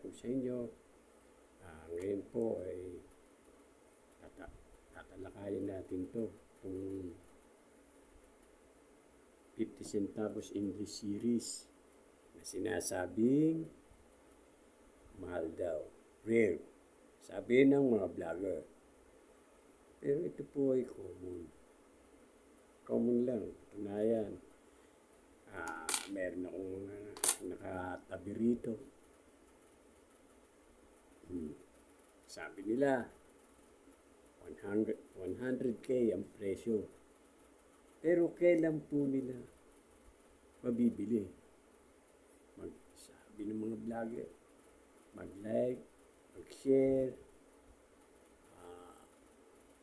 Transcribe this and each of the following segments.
po sa inyo. Ah, ngayon po ay tata tatalakayin natin to itong 50 centavos English series na sinasabing mahal daw. Rare. Sabi ng mga vlogger. Pero ito po ay common. Common lang. Tunayan. Ah, meron akong mga nakatabi rito. Sabi nila, 100, 100k ang presyo. Pero kailan po nila mabibili? Mag, sabi ng mga vlogger, mag-like, mag-share, ah,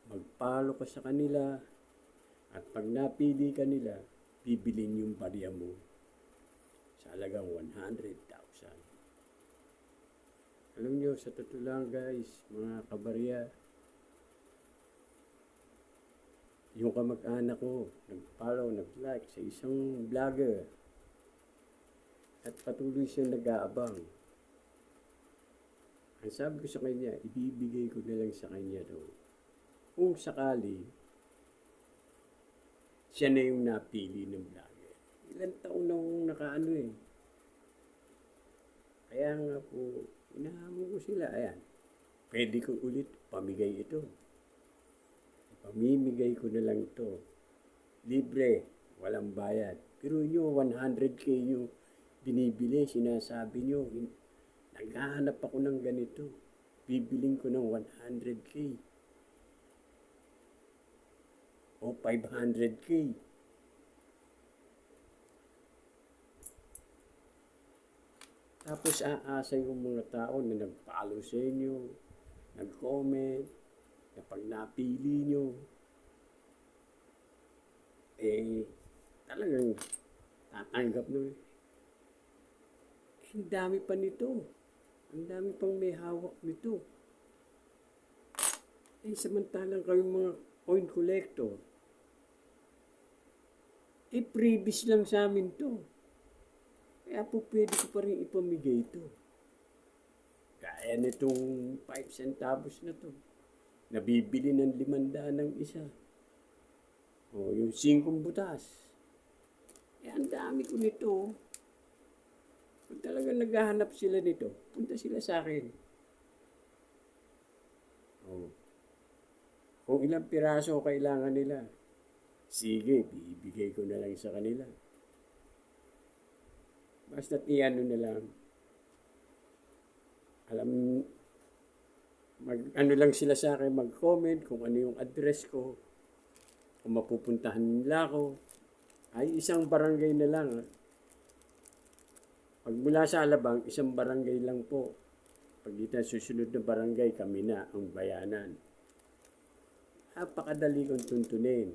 mag-follow ka sa kanila, at pag napili ka nila, bibilin yung barya mo sa halagang 100,000. Alam nyo, sa totoo lang guys, mga kabarya, yung kamag-anak ko, nag-follow, nag-like sa isang vlogger. At patuloy siyang nag-aabang. Ang sabi ko sa kanya, ibibigay ko na lang sa kanya to. Kung sakali, siya na yung napili ng vlogger. Ilan taon na akong nakaano eh. Kaya nga po, inahamon ko sila. Ayan, pwede ko ulit pamigay ito. Pamimigay ko na lang to. Libre, walang bayad. Pero nyo, 100k yung binibili, sinasabi nyo, naghahanap ako ng ganito. Bibiling ko ng 100k. O 500k. Tapos aasa yung mga tao na nag-follow sa inyo, nag-comment, na pag napili nyo, eh, talagang tatanggap. Eh, ang dami pa nito. Ang dami pang may hawak nito. Eh, samantalang kayong mga coin collector, eh, previous lang sa amin to. Kaya po pwede ko pa rin ipamigay ito. Kaya nitong 5 centavos na to. Nabibili ng limandaan ng isa. O, yung singkong butas. Eh, ang dami ko nito. Kung talagang naghahanap sila nito, punta sila sa akin. O, kung ilang piraso kailangan nila, sige, bibigay ko na lang sa kanila. Basta't iano na lang. Alam, mag, ano lang sila sa akin, mag-comment kung ano yung address ko, kung mapupuntahan nila ako. Ay, isang barangay na lang. ah. Pag mula sa Alabang, isang barangay lang po. Pagitan susunod na barangay, kami na ang bayanan. Napakadali kong tuntunin.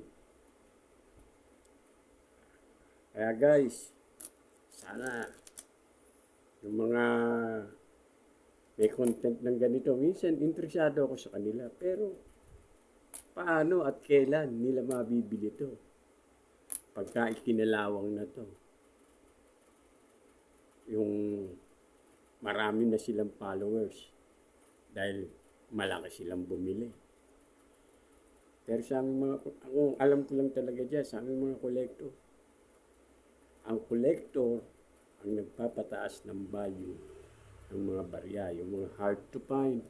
Kaya guys, sana yung mga may content ng ganito, minsan interesado ako sa kanila. Pero paano at kailan nila mabibili to? Pagka ikinalawang na to. Yung marami na silang followers dahil malaki silang bumili. Pero sa aming mga, ang alam ko lang talaga dyan, sa mga kolektor, ang collector ang nagpapataas ng value ng mga barya, yung mga hard to find.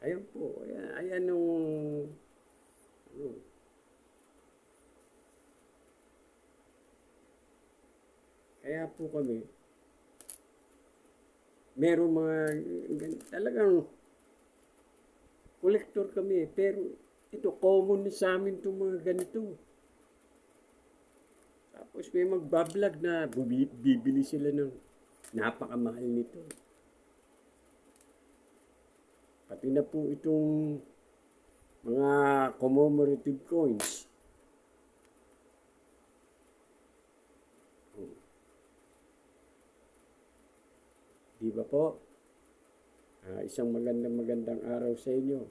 Ayan po, ayan, ayan nung, ano, kaya po kami, meron mga, gan- talagang, collector kami, pero ito, common sa amin itong mga ganito. Tapos may magbablog na bibili sila ng napakamahal nito. Pati na po itong mga commemorative coins. Oh. Di ba po? Ah, isang magandang magandang araw sa inyo.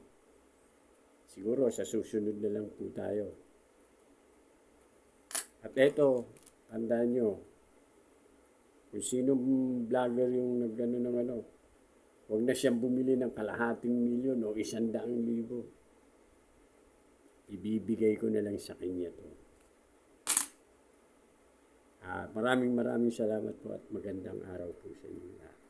Siguro sa susunod na lang po tayo. At eto, tandaan nyo, Kung sino vlogger yung nagano ng ano, huwag na siyang bumili ng kalahating milyon o isang daang libo. Ibibigay ko na lang sa kanya to. Ah, maraming maraming salamat po at magandang araw po sa inyo lahat.